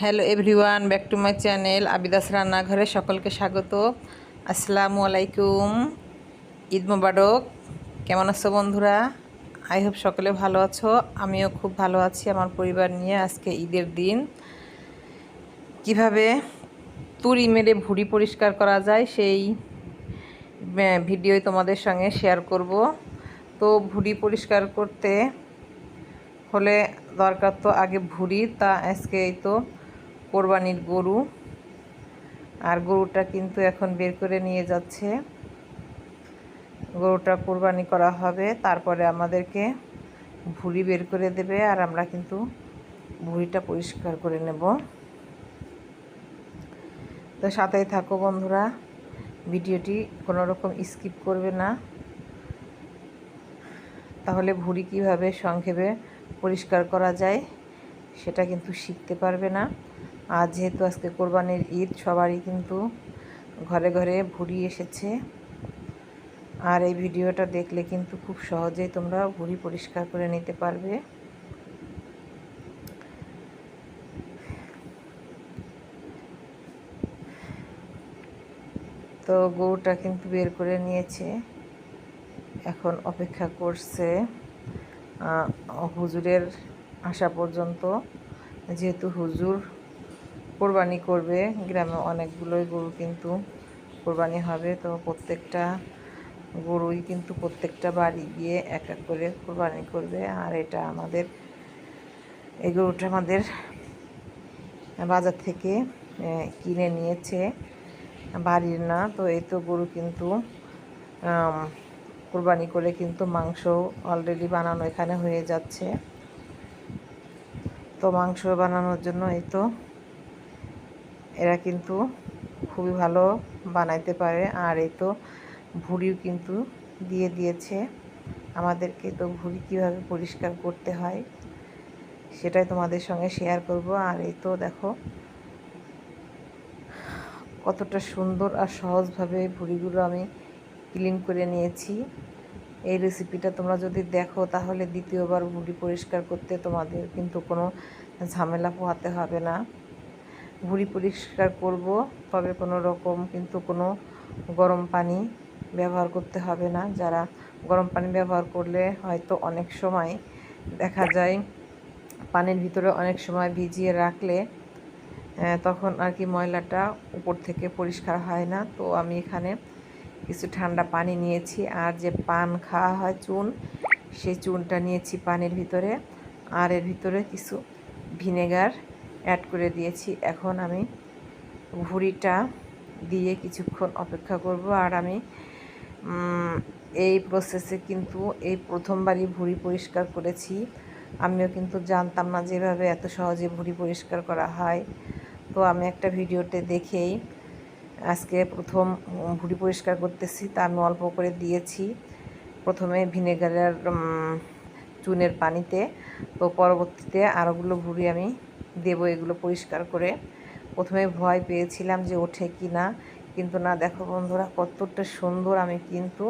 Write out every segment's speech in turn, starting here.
Hello everyone, back to my channel Abidas রান্নাঘরে সকলকে স্বাগত। আসসালামু আলাইকুম। ঈদ মোবারক। কেমন আছো বন্ধুরা? আই হোপ সকলে ভালো আছো। আমিও খুব ভালো আছি আমার পরিবার নিয়ে আজকে ঈদের দিন। কীভাবে তুড়ি মেরে ভুড়ি পরিষ্কার করা যায় সেই ভিডিওই তোমাদের সঙ্গে শেয়ার করব। তো ভুড়ি পরিষ্কার করতে হলে দরকার তো আগে ভুড়ি, তা আজকে এই তো কোরবানির গরু। আর গরুটা কিন্তু এখন বের করে নিয়ে যাচ্ছে। গরুটা কোরবানি করা হবে, তারপরে আমাদেরকে ভুড়ি বের করে দেবে আর আমরা কিন্তু ভুড়িটা পরিষ্কার করে নেব। তো সাথেই থাকো বন্ধুরা, ভিডিওটি কোনো রকম স্কিপ করবে না। তাহলে ভুড়ি কীভাবে সংক্ষেপে পরিষ্কার করা যায়, সেটা কিন্তু শিখতে পারবে না। আর যেহেতু আজকে কোরবানির ঈদ, সবারই কিন্তু ঘরে ঘরে ভুড়ি এসেছে। আর এই ভিডিওটা দেখলে কিন্তু খুব সহজেই তোমরা ভুড়ি পরিষ্কার করে নিতে পারবে। তো গরুটা কিন্তু বের করে নিয়েছে। এখন অপেক্ষা করছে হুজুরের আসা পর্যন্ত। যেহেতু হুজুর কোরবানি করবে। গ্রামে অনেকগুলোই গরু কিন্তু কোরবানি হবে। তো প্রত্যেকটা গরুই কিন্তু প্রত্যেকটা বাড়ি গিয়ে এক এক করে কোরবানি করবে। আর এটা আমাদের, এই গরুটা আমাদের বাজার থেকে কিনে নিয়েছে বাড়ির না। তো এই তো গরু কিন্তু কোরবানি করে কিন্তু মাংস অলরেডি বানানো এখানে হয়ে যাচ্ছে। তো মাংস বানানোর জন্য এই তো এরা কিন্তু খুবই ভালো বানাইতে পারে। আর এই তো ভুড়িও কিন্তু দিয়ে দিয়েছে। আমাদেরকে তো ভুড়ি কীভাবে পরিষ্কার করতে হয়, সেটাই তোমাদের সঙ্গে শেয়ার করব। আর এই তো দেখো কতটা সুন্দর আর সহজভাবে ভুড়িগুলো আমি ক্লিন করে নিয়েছি। এই রেসিপিটা তোমরা যদি দেখো, তাহলে দ্বিতীয়বার ভুড়ি পরিষ্কার করতে তোমাদের কিন্তু কোনো ঝামেলা পোহাতে হবে না। ভুড়ি পরিষ্কার করব, তবে কোনো রকম কিন্তু কোনো গরম পানি ব্যবহার করতে হবে না। যারা গরম পানি ব্যবহার করলে হয়তো অনেক সময় দেখা যায় পানির ভিতরে অনেক সময় ভিজিয়ে রাখলে তখন আর কি ময়লাটা উপর থেকে পরিষ্কার হয় না। তো আমি এখানে কিছু ঠান্ডা পানি নিয়েছি, আর যে পান খাওয়া হয় চুন, সেই চুনটা নিয়েছি পানির ভিতরে। আর এর ভিতরে কিছু ভিনেগার অ্যাড করে দিয়েছি। এখন আমি ভুড়িটা দিয়ে কিছুক্ষণ অপেক্ষা করব। আর আমি এই প্রসেসে কিন্তু এই প্রথমবারই ভুড়ি পরিষ্কার করেছি। আমিও কিন্তু জানতাম না যেভাবে এত সহজে ভুড়ি পরিষ্কার করা হয়। তো আমি একটা ভিডিওতে দেখেই আজকে প্রথম ভুড়ি পরিষ্কার করতেছি, তা আমি অল্প করে দিয়েছি। প্রথমে ভিনেগারের চুনের পানিতে। তো পরবর্তীতে আরোগুলো ভুড়ি আমি দেব এগুলো পরিষ্কার করে। প্রথমে ভয় পেয়েছিলাম যে ওঠে কি না, কিন্তু না, দেখো বন্ধুরা, কতটা সুন্দর আমি কিন্তু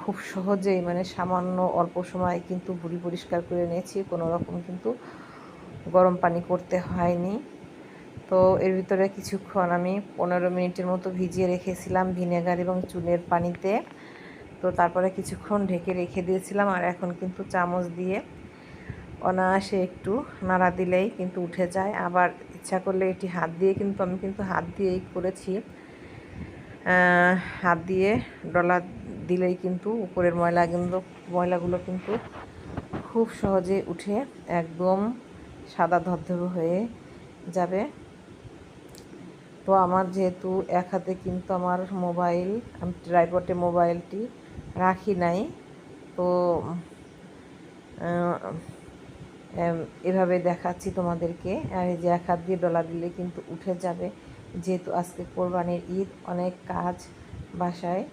খুব সহজেই মানে সামান্য অল্প সময় কিন্তু ভুড়ি পরিষ্কার করে নিয়েছি, কোনো রকম কিন্তু গরম পানি করতে হয়নি। তো এর ভিতরে কিছুক্ষণ আমি পনেরো মিনিটের মতো ভিজিয়ে রেখেছিলাম ভিনেগার এবং চুনের পানিতে। তো তারপরে কিছুক্ষণ ঢেকে রেখে দিয়েছিলাম আর এখন কিন্তু চামচ দিয়ে অনায়াসে একটু নাড়া দিলেই কিন্তু উঠে যায়। আবার ইচ্ছা করলে এটি হাত দিয়ে কিন্তু আমি কিন্তু হাত দিয়েই করেছি। হাত দিয়ে ডলা দিলেই কিন্তু উপরের ময়লা কিন্তু, ময়লাগুলো কিন্তু খুব সহজে উঠে একদম সাদা ধবধবে হয়ে যাবে। তো আমার যেহেতু এক হাতে কিন্তু আমার মোবাইল, আমি ট্রাইপটে মোবাইলটি রাখি নাই। তো এভাবে দেখাচ্ছি তোমাদেরকে। আর এই যে এক হাত দিয়ে ডলা দিলে কিন্তু উঠে যাবে। যেহেতু আজকে কোরবানির ঈদ, অনেক কাজ বাসায়।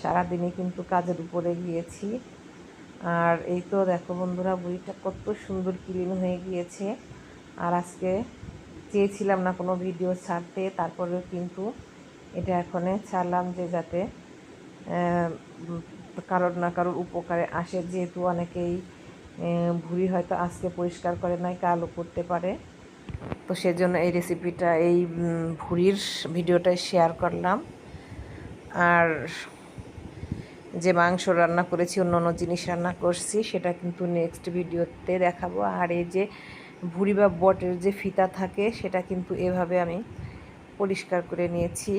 সারাদিনে কিন্তু কাজের উপরে গিয়েছি। আর এই তো দেখো বন্ধুরা বইটা কত সুন্দর ক্লিন হয়ে গিয়েছে। আর আজকে চেয়েছিলাম না কোনো ভিডিও ছাড়তে, তারপরেও কিন্তু এটা এখনে ছাড়লাম যে যাতে কারোর না কারোর উপকারে আসে, যেহেতু অনেকেই ভুঁড়ি হয়তো আজকে পরিষ্কার করে নাই, কালও করতে পারে। তো সেজন্য এই রেসিপিটা এই ভুঁড়ির ভিডিওটাই শেয়ার করলাম। আর যে মাংস রান্না করেছি, অন্য অন্য জিনিস রান্না করছি, সেটা কিন্তু নেক্সট ভিডিওতে দেখাবো। আর এই যে ভুড়ি বা বটের যে ফিতা থাকে, সেটা কিন্তু এভাবে আমি পরিষ্কার করে নিয়েছি।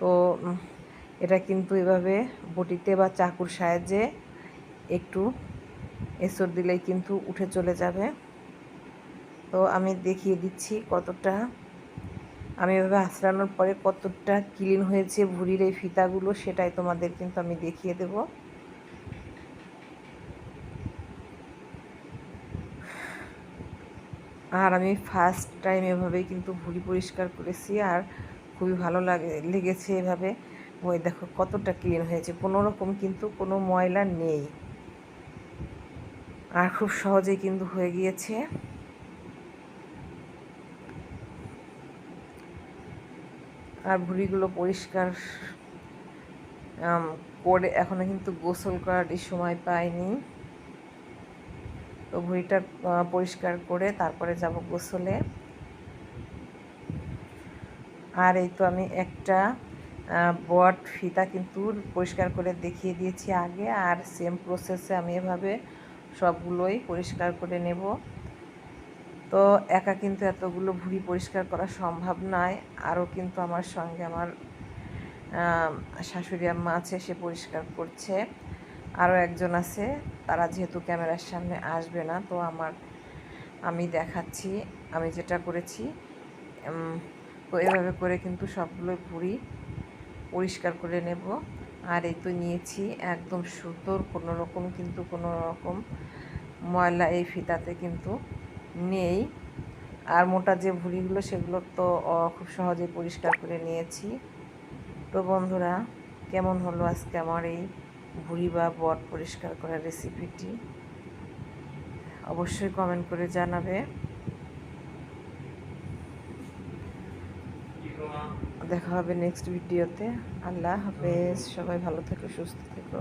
তো এটা কিন্তু এভাবে বটিতে বা চাকুর সাহায্যে একটু এসর দিলেই কিন্তু উঠে চলে যাবে। তো আমি দেখিয়ে দিচ্ছি কতটা, আমি এভাবে আঁচড়ানোর পরে কতটা ক্লিন হয়েছে ভুঁড়ির এই ফিতাগুলো, সেটাই তোমাদের কিন্তু আমি দেখিয়ে দেব। আর আমি ফার্স্ট টাইম এভাবেই কিন্তু ভুঁড়ি পরিষ্কার করেছি, আর খুবই ভালো লাগে, লেগেছে এভাবে। ওই দেখো কতটা ক্লিন হয়েছে। কোনো রকম কিন্তু কোনো ময়লা নেই। আর খুব সহজেই কিন্তু হয়ে গিয়েছে। আর ভুঁড়িগুলো পরিষ্কার করে এখনও কিন্তু গোসল করার সময় পাইনি। তো ভুঁড়িটা পরিষ্কার করে তারপরে যাব গোসলে। আর এই তো আমি একটা বট, ফিতা কিন্তু পরিষ্কার করে দেখিয়ে দিয়েছি আগে, আর সেম প্রসেসে আমি এভাবে সবগুলোই পরিষ্কার করে নেব। তো একা কিন্তু এতগুলো ভুঁড়ি পরিষ্কার করা সম্ভব নয়। আরও কিন্তু আমার সঙ্গে আমার শাশুড়ি আম্মা আছে, সে পরিষ্কার করছে। আরও একজন আছে, তারা যেহেতু ক্যামেরার সামনে আসবে না, তো আমার, আমি দেখাচ্ছি, আমি যেটা করেছি তো এভাবে করে কিন্তু সবগুলোই ভুঁড়ি পরিষ্কার করে নেব। আর এই তো নিয়েছি একদম সুন্দর কোনো রকম কিন্তু কোনো রকম ময়লা এই ফিতাতে কিন্তু নেই। আর মোটা যে ভুঁড়িগুলো সেগুলো তো খুব সহজেই পরিষ্কার করে নিয়েছি। তো বন্ধুরা, কেমন হলো আজকে আমার এই ভুঁড়ি বা বট পরিষ্কার করার রেসিপিটি অবশ্যই কমেন্ট করে জানাবে। দেখা হবে নেক্সট ভিডিওতে আল্লাহ হাফেজ সবাই ভালো থেকো সুস্থ থেকো।